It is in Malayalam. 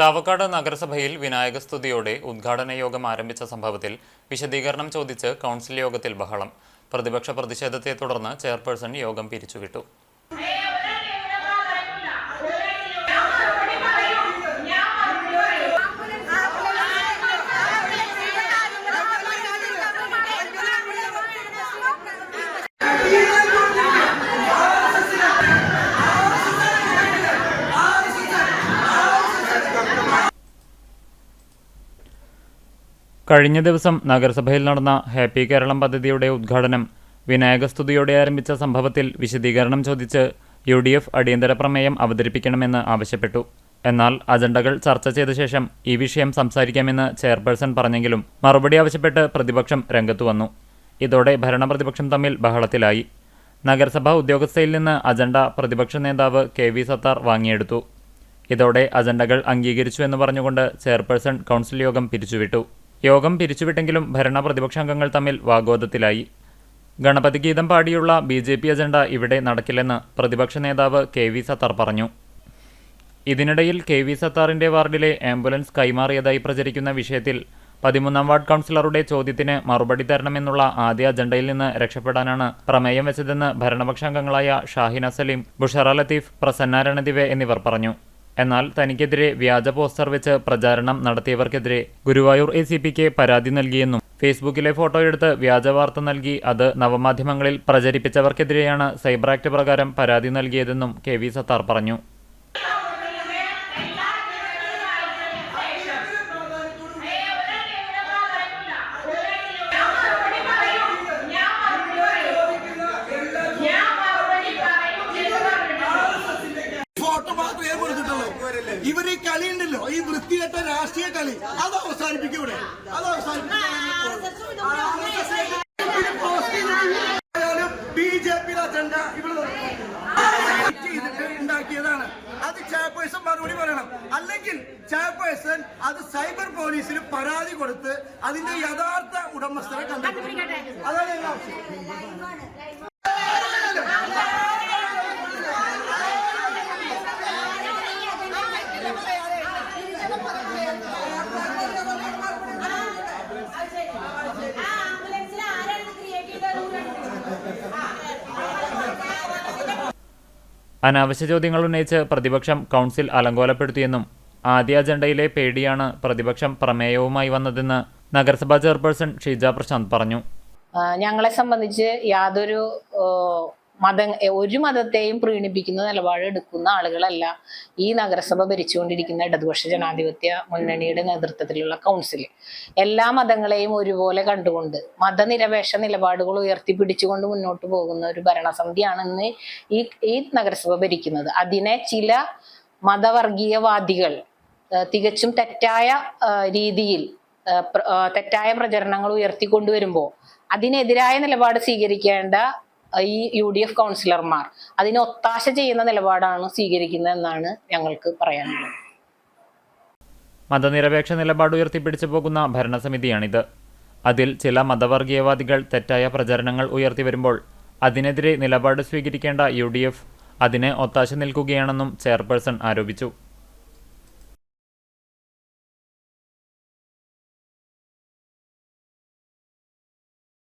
ചാവക്കാട് നഗരസഭയിൽ വിനായക സ്തുതിയോടെ ഉദ്ഘാടന യോഗം ആരംഭിച്ച സംഭവത്തിൽ വിശദീകരണം ചോദിച്ച് കൗൺസിൽ യോഗത്തിൽ ബഹളം. പ്രതിപക്ഷ പ്രതിഷേധത്തെ തുടർന്ന് ചെയർപേഴ്സൺ യോഗം പിരിച്ചുവിട്ടു. കഴിഞ്ഞ ദിവസം നഗരസഭയിൽ നടന്ന ഹാപ്പി കേരളം പദ്ധതിയുടെ ഉദ്ഘാടനം വിനായകസ്തുതിയോടെ ആരംഭിച്ച സംഭവത്തിൽ വിശദീകരണം ചോദിച്ച് യു ഡി എഫ് അടിയന്തര പ്രമേയം അവതരിപ്പിക്കണമെന്ന് ആവശ്യപ്പെട്ടു. എന്നാൽ അജണ്ടകൾ ചർച്ച ചെയ്ത ശേഷം ഈ വിഷയം സംസാരിക്കാമെന്ന് ചെയർപേഴ്സൺ പറഞ്ഞെങ്കിലും മറുപടി ആവശ്യപ്പെട്ട് പ്രതിപക്ഷം രംഗത്തു വന്നു. ഇതോടെ ഭരണപ്രതിപക്ഷം തമ്മിൽ ബഹളത്തിലായി. നഗരസഭാ ഉദ്യോഗസ്ഥയിൽ നിന്ന് അജണ്ട പ്രതിപക്ഷ നേതാവ് കെ വി സത്താർ വാങ്ങിയെടുത്തു. ഇതോടെ അജണ്ടകൾ അംഗീകരിച്ചു എന്ന് പറഞ്ഞുകൊണ്ട് ചെയർപേഴ്സൺ കൗൺസിൽ യോഗം പിരിച്ചുവിട്ടു. യോഗം പിരിച്ചുവിട്ടെങ്കിലും ഭരണ പ്രതിപക്ഷാംഗങ്ങൾ തമ്മിൽ വാഗോദത്തിലായി ഗണപതി ഗീതം പാടിയുള്ള ബി ജെ പി അജണ്ട ഇവിടെ നടക്കില്ലെന്ന് പ്രതിപക്ഷ നേതാവ് കെ വി സത്താർ പറഞ്ഞു. ഇതിനിടയിൽ കെ വി സത്താറിന്റെ വാർഡിലെ ആംബുലൻസ് കൈമാറിയതായി പ്രചരിക്കുന്ന വിഷയത്തിൽ പതിമൂന്നാം വാർഡ് കൗൺസിലറുടെ ചോദ്യത്തിന് മറുപടി തരണമെന്നുള്ള ആദ്യ അജണ്ടയിൽ നിന്ന് രക്ഷപ്പെടാനാണ് പ്രമേയം വെച്ചതെന്ന് ഭരണപക്ഷാംഗങ്ങളായ ഷാഹിന സലീം ബുഷറ ലത്തീഫ് പ്രസന്ന രണദിവെ എന്നിവർ പറഞ്ഞു. എന്നാൽ തനിക്കെതിരെ വ്യാജ പോസ്റ്റർ വെച്ച് പ്രചാരണം നടത്തിയവർക്കെതിരെ ഗുരുവായൂർ എ സി പിക്ക് പരാതി നൽകിയെന്നും ഫേസ്ബുക്കിലെ ഫോട്ടോയെടുത്ത് വ്യാജ വാർത്ത നൽകി അത് നവമാധ്യമങ്ങളിൽ പ്രചരിപ്പിച്ചവർക്കെതിരെയാണ് സൈബർ ആക്ട് പ്രകാരം പരാതി നൽകിയതെന്നും കെ വി സത്താർ പറഞ്ഞു. രാഷ്ട്രീയ കളി. അത് അവസാനിപ്പിക്കൂടെ? അത് അവസാനിപ്പിക്കും ബി ജെ പിയുടെ അജണ്ട ഇവിടെ ഉണ്ടാക്കിയതാണ്. അത് ചെയർപേഴ്സൺ മറുപടി പറയണം. അല്ലെങ്കിൽ ചെയർപേഴ്സൺ അത് സൈബർ പോലീസിന് പരാതി കൊടുത്ത് അതിന്റെ യഥാർത്ഥ ഉടമസ്ഥരെ കണ്ടെത്തും. അതാണ് ഞങ്ങളുടെ ആവശ്യം. അനാവശ്യ ചോദ്യങ്ങൾ ഉന്നയിച്ച് പ്രതിപക്ഷം കൗൺസിൽ അലങ്കോലപ്പെടുത്തിയെന്നും ആദ്യ അജണ്ടയിലെ പേടിയാണ് പ്രതിപക്ഷം പ്രമേയവുമായി വന്നതെന്ന് നഗരസഭാ ചെയർപേഴ്സൺ ഷീജ പ്രശാന്ത് പറഞ്ഞു. ഞങ്ങളെ സംബന്ധിച്ച് യാതൊരു മത ഒരു മതത്തെയും പ്രീണിപ്പിക്കുന്ന നിലപാട് എടുക്കുന്ന ആളുകളല്ല ഈ നഗരസഭ ഭരിച്ചുകൊണ്ടിരിക്കുന്ന ഇടതുപക്ഷ ജനാധിപത്യ മുന്നണിയുടെ നേതൃത്വത്തിലുള്ള കൗൺസിൽ എല്ലാ മതങ്ങളെയും ഒരുപോലെ കണ്ടുകൊണ്ട് മതനിരപേക്ഷ നിലപാടുകൾ ഉയർത്തിപ്പിടിച്ചുകൊണ്ട് മുന്നോട്ട് പോകുന്ന ഒരു ഭരണസമിതിയാണ് ഇന്ന് ഈ ഈ നഗരസഭ ഭരിക്കുന്നത്. അതിനെ ചില മതവർഗീയവാദികൾ തികച്ചും തെറ്റായ രീതിയിൽ തെറ്റായ പ്രചരണങ്ങൾ ഉയർത്തിക്കൊണ്ടുവരുമ്പോൾ അതിനെതിരായ നിലപാട് സ്വീകരിക്കേണ്ട ഈ യു ഡി എഫ് കൗൺസിലർമാർ അതിനെ ഒത്താശ ചെയ്യുന്ന നിലപാടാണ് സ്വീകരിക്കുന്നതെന്നാണ് ഞങ്ങൾക്ക് പറയാനുള്ളത്. മതനിരപേക്ഷ നിലപാട് ഉയർത്തിപ്പിടിച്ചു പോകുന്ന ഭരണസമിതിയാണിത്. അതിൽ ചില മതവർഗീയവാദികൾ തെറ്റായ പ്രചരണങ്ങൾ ഉയർത്തിവരുമ്പോൾ അതിനെതിരെ നിലപാട് സ്വീകരിക്കേണ്ട യു ഡി എഫ് അതിനെ ഒത്താശ നിൽക്കുകയാണെന്നും ചെയർപേഴ്സൺ ആരോപിച്ചു.